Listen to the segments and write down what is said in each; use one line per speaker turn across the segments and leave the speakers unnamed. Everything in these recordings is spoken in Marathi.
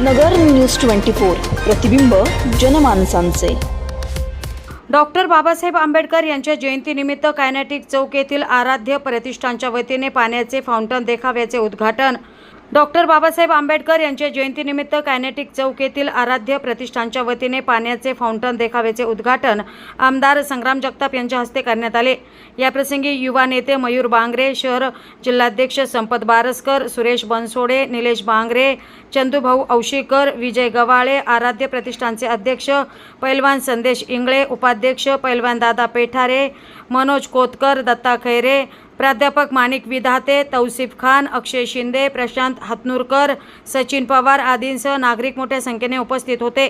नगर न्यूज ट्वेंटी फोर प्रतिबिंब जनमानसांचे.
डॉक्टर बाबासाहेब आंबेडकर यांच्या जयंतीनिमित्त कायनेटिक चौक येथील आराध्य प्रतिष्ठानच्या वतीने पाण्याचे फाउंटन देखाव्याचे उद्घाटन डॉक्टर बाबासाहेब आंबेडकर यांच्या जयंतीनिमित्त कायनेटिक चौक येथील आराध्य प्रतिष्ठानच्या वतीने पाण्याचे फाउंटन देखाव्याचे उद्घाटन आमदार संग्राम जगताप यांच्या हस्ते करण्यात आले. याप्रसंगी युवा नेते मयूर बांगरे शहर जिल्हाध्यक्ष संपत बारसकर सुरेश बनसोडे निलेश बांगरे चंदूभाऊ औशीकर विजय गवाळे आराध्य प्रतिष्ठानचे अध्यक्ष पैलवान संदेश इंगळे उपाध्यक्ष पैलवान दादा पेठारे मनोज कोतकर दत्ता खैरे प्राध्यापक माणिक विधाते तौसिफ खान अक्षय शिंदे प्रशांत हातनूरकर सचिन पवार आदींसह नागरिक मोठ्या संख्येने उपस्थित होते.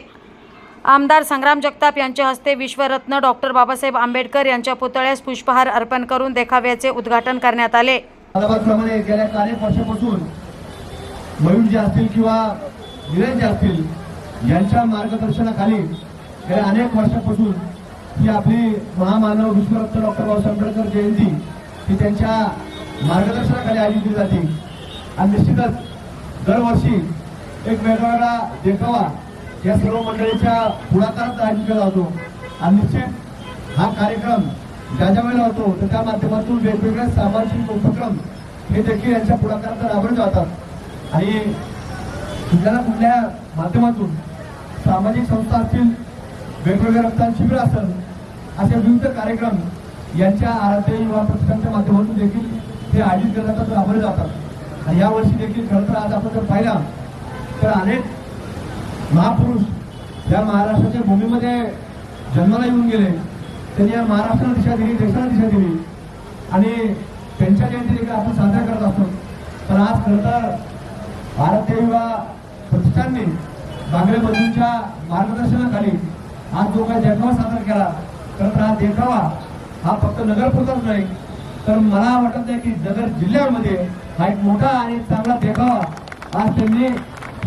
आमदार संग्राम जगताप यांच्या हस्ते विश्वरत्न डॉक्टर बाबासाहेब आंबेडकर यांच्या पुतळ्यास पुष्पहार अर्पण करून देखाव्याचे उद्घाटन करण्यात आले.
प्रमाणे गेल्या अनेक वर्षापासून मयूर जे असतील किंवा निरज जे असतील यांच्या मार्गदर्शनाखाली गेल्या अनेक वर्षापासून ही आपली महामानव विश्वरत्न डॉक्टर बाबासाहेब आंबेडकर जयंती ही त्यांच्या मार्गदर्शनाखाली आयोजित जाते. आणि निश्चितच दरवर्षी एक वेगवेगळा देखावा या सर्व मंडळीच्या पुढाकारात आयोजित केला जातो. आणि निश्चित हा कार्यक्रम ज्या ज्या वेळेला होतो तर त्या माध्यमातून वेगवेगळे सामाजिक उपक्रम हे देखील यांच्या पुढाकारात राबवले जातात. आणि कुठल्या कुठल्या माध्यमातून सामाजिक संस्था असतील वेगवेगळ्या रक्तदान शिबिर असेल असे विविध कार्यक्रम यांच्या आराध्य युवा प्रतिष्ठानच्या माध्यमातून देखील ते आयोजित करण्याचा जातात राबवले जातात. आणि यावर्षी देखील खरं तर आज आपण जर पाहिला तर अनेक महापुरुष या महाराष्ट्राच्या भूमीमध्ये जन्माला येऊन गेले. त्यांनी या महाराष्ट्राला दिशा दिली देशाला दिशा दिली. आणि त्यांच्या जयंती देखील आपण साजरा करत असतो. पण आज खरं तर भारतीय युवा प्रतिष्ठानने बांगडे बंधूंच्या मार्गदर्शनाखाली आज जो काही देखावा सादर केला खरं तर हा देखावा हा फक्त नगरपुरताच नाही तर मला वाटत नाही की नगर जिल्ह्यामध्ये हा एक मोठा आणि चांगला देखावा आज त्यांनी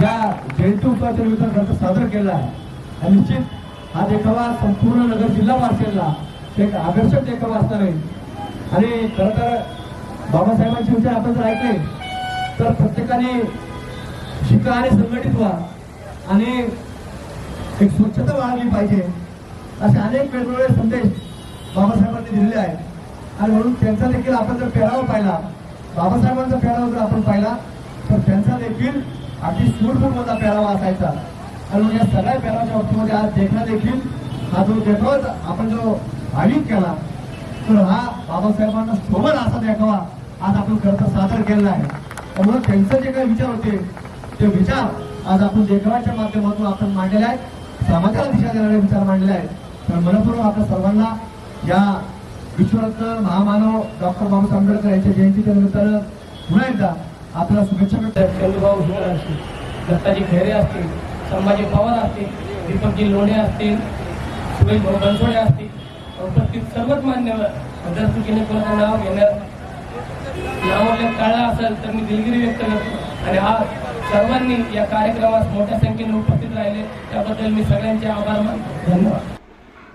या जयंती उत्सवाच्या निमित्तानं सादर केला आहे. आणि निश्चित हा देखावा संपूर्ण नगर जिल्हा एक आकर्षक देखावा असणार आहे. आणि खरं तर बाबासाहेबांचे विचार आपण जर ऐकले तर प्रत्येकाने शिका आणि संघटित व्हा आणि एक स्वच्छता वाढली पाहिजे असे अनेक वेगवेगळे संदेश बाबासाहेबांनी दिलेले आहेत. आणि म्हणून त्यांचा देखील आपण जर पेहराव पाहिला बाबासाहेबांचा पेरावा जर आपण पाहिला तर त्यांचा देखील अगदी सूटफूटमधला पेहरावा असायचा. आणि मग या सगळ्या पेरावाच्या बाबतीमध्ये आज देखणा देखील हा जो देखावा आपण जो आयोजित केला तर हा बाबासाहेबांना सोबत असा देखावा आज आपण खर्च सादर केलेला आहे. त्यामुळे त्यांचे जे काही विचार होते ते विचार आज आपण देखाव्याच्या माध्यमातून आपण मांडलेले आहेत. समाजाला दिशा देणारे विचार मांडले आहेत. तर मनपूर्वक आपल्या सर्वांना या विश्वरत्न महामानव डॉक्टर बाबासाहेब आंबेडकर यांच्या जयंतीच्या निमित्तानं पुन्हा एकदा आपल्याला शुभेच्छा मिळतात.
चंदूभाऊ हिवर असतील दत्ताजी खैरे असतील संभाजी पवार असतील दीपकजी लोणे असतील सुरेश भाऊ बनसोडे असतील उपस्थित सर्वच मान्यवर जर चुकीने कोणाचं नाव घेण्यात नावाला काळा असेल तर मी दिलगिरी व्यक्त करतो. आणि हा सर्वांनी या कार्यक्रमास मोठ्या संख्येने उपस्थित राहिले त्याबद्दल मी सगळ्यांचे आभार मानतो. धन्यवाद.